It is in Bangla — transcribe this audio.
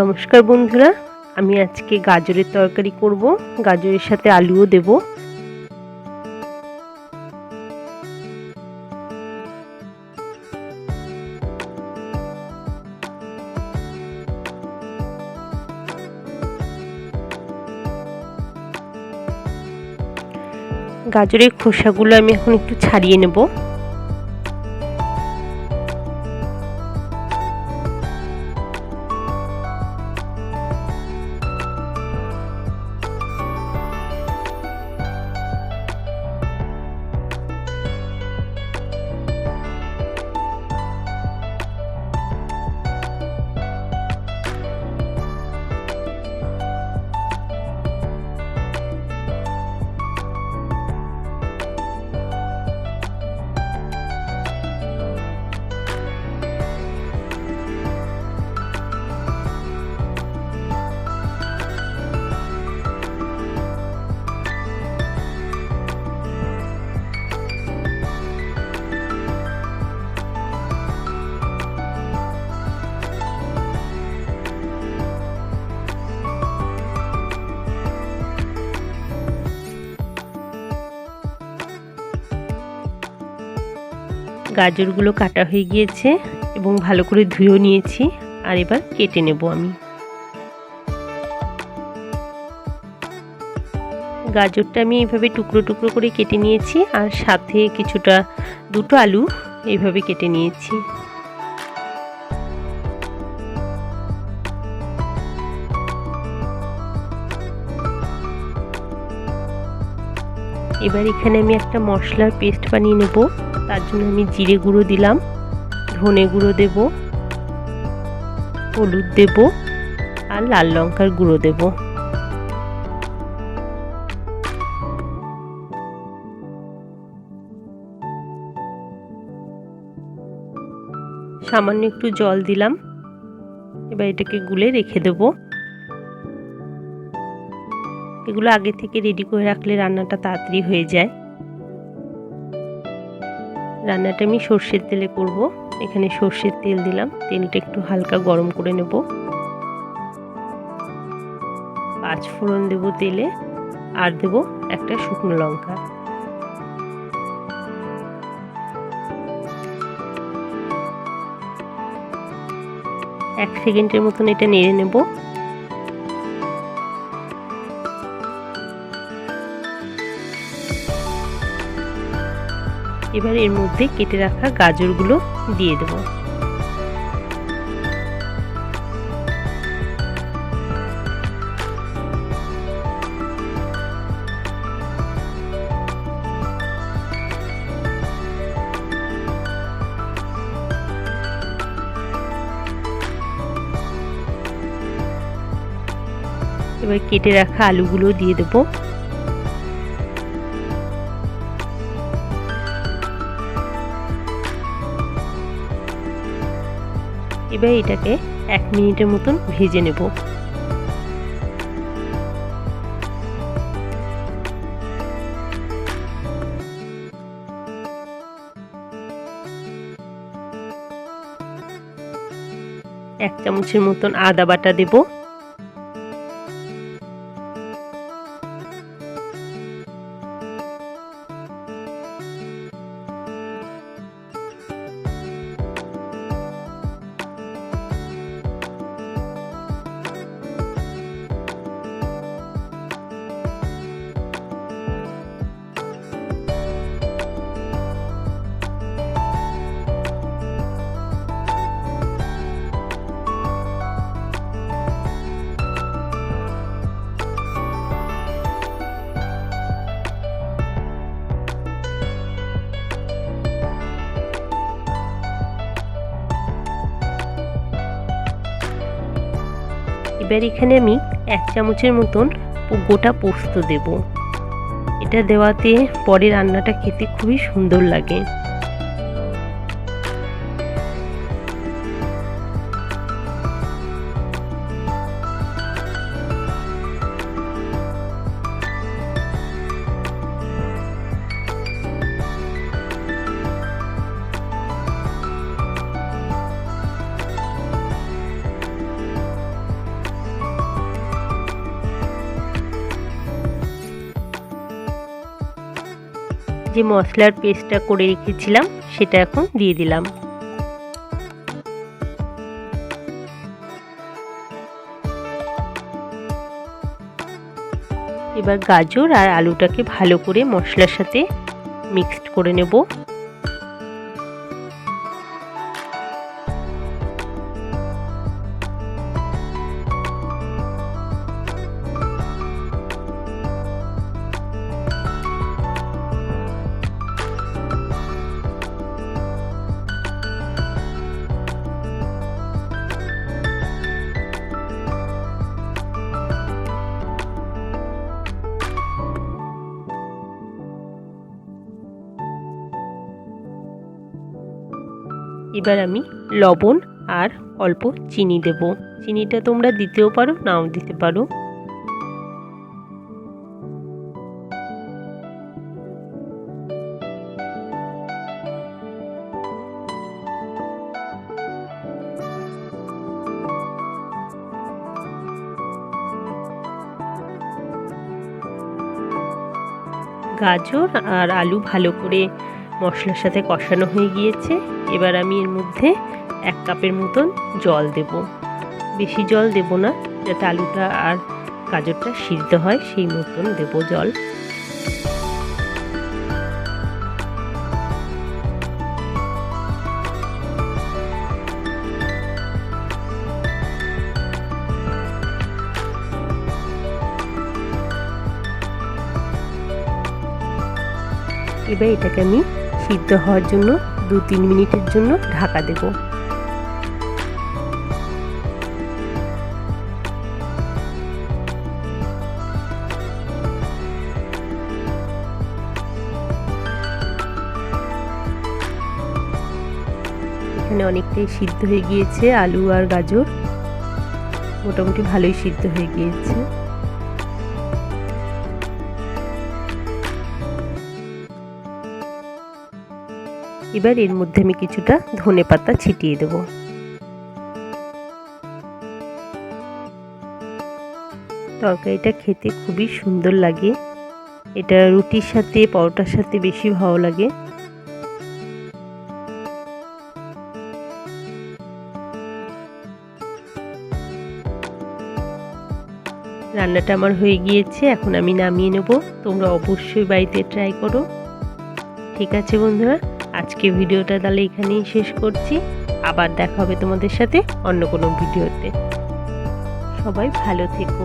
নমস্কার বন্ধুরা, আমি আজকে গাজরের তরকারি করব। গাজরের সাথে আলুও দেব। গাজরের খোসাগুলো আমি এখন একটু ছাড়িয়ে নেব। গাজরগুলো কাটা হয়ে গিয়েছে এবং ভালো করে ধুয়েও নিয়েছি। আর এবার কেটে নেব আমি। গাজরটা আমি এইভাবে টুকরো টুকরো করে কেটে নিয়েছি আর সাথে কিছুটা দুটো আলু এইভাবে কেটে নিয়েছি। এবার এখানে আমি একটা মশলার পেস্ট বানিয়ে নেব। তার জন্য আমি জিরে গুঁড়ো দিলাম, ধনে গুঁড়ো দেব, হলুদ দেব আর লাল লঙ্কার গুঁড়ো দেব। সামান্য একটু জল দিলাম, এবার এটাকে গুলে রেখে দেবো। এগুলো আগে থেকে রেডি করে রাখলে রান্নাটা তাড়াতাড়ি হয়ে যায়। রান্নাটা আমি সর্ষের তেলে করব। এখানে সর্ষের তেল দিলাম। তেলটা একটু হালকা গরম করে নেব। পাঁচ ফোড়ন দেব তেলে আর দেব একটা শুকনো লঙ্কা। এক সেকেন্ডের মতন এটা নেড়ে নেব। এবার এর মধ্যে কেটে রাখা গাজরগুলো দিয়ে দেব। এবার কেটে রাখা আলুগুলো দিয়ে দেবো। এবার এটাকে এক মিনিটের মতন ভেজে নেব। এক চামচের মতন আদা বাটা দেবো। এবার এখানে আমি এক চামচের মতন গোটা পোস্ত দেব। এটা দেওয়াতে পরে রান্নাটা খেতে খুবই সুন্দর লাগে। যে মশলার পেস্টটা করে রেখেছিলাম, সেটা এখন দিয়ে দিলাম। এবার গাজর আর আলুটাকে ভালো করে মশলার সাথে মিক্সড করে নেব। এবার আমি লবণ আর অল্প চিনি দেব। চিনিটা তোমরা দিতেও পারো, নাও দিতে পারো। গাজর আর আলু ভালো করে মশলার সাথে কষানো হয়ে গিয়েছে। এবার আমি এর মধ্যে এক কাপের মতন জল দেব। বেশি জল দেব না, যাতে আলুটা আর গাজরটা সিদ্ধ হয়, সেই মতন দেব জল। এবার এটাকে আমি সিদ্ধ হওয়ার জন্য দু তিন মিনিটের জন্য ঢাকা দেব। এখানে অনেকটাই সিদ্ধ হয়ে গিয়েছে আলু আর গাজর। মোটামুটি ভালোই সিদ্ধ হয়ে গিয়েছে। এবার এর মধ্যে আমি কিছুটা ধনে পাতা ছিটিয়ে দেব। তরকারিটা খেতে খুবই সুন্দর লাগে। এটা রুটির সাথে, পরোটার সাথে বেশি ভালো লাগে। রান্নাটা আমার হয়ে গিয়েছে, এখন আমি নামিয়ে নেব। তোমরা অবশ্যই বাড়িতে ট্রাই করো। ঠিক আছে বন্ধুরা? আজকে ভিডিওটা তাহলে এখানেই শেষ করছি। আবার দেখা হবে তোমাদের সাথে অন্য কোনো ভিডিওতে। সবাই ভালো থেকো।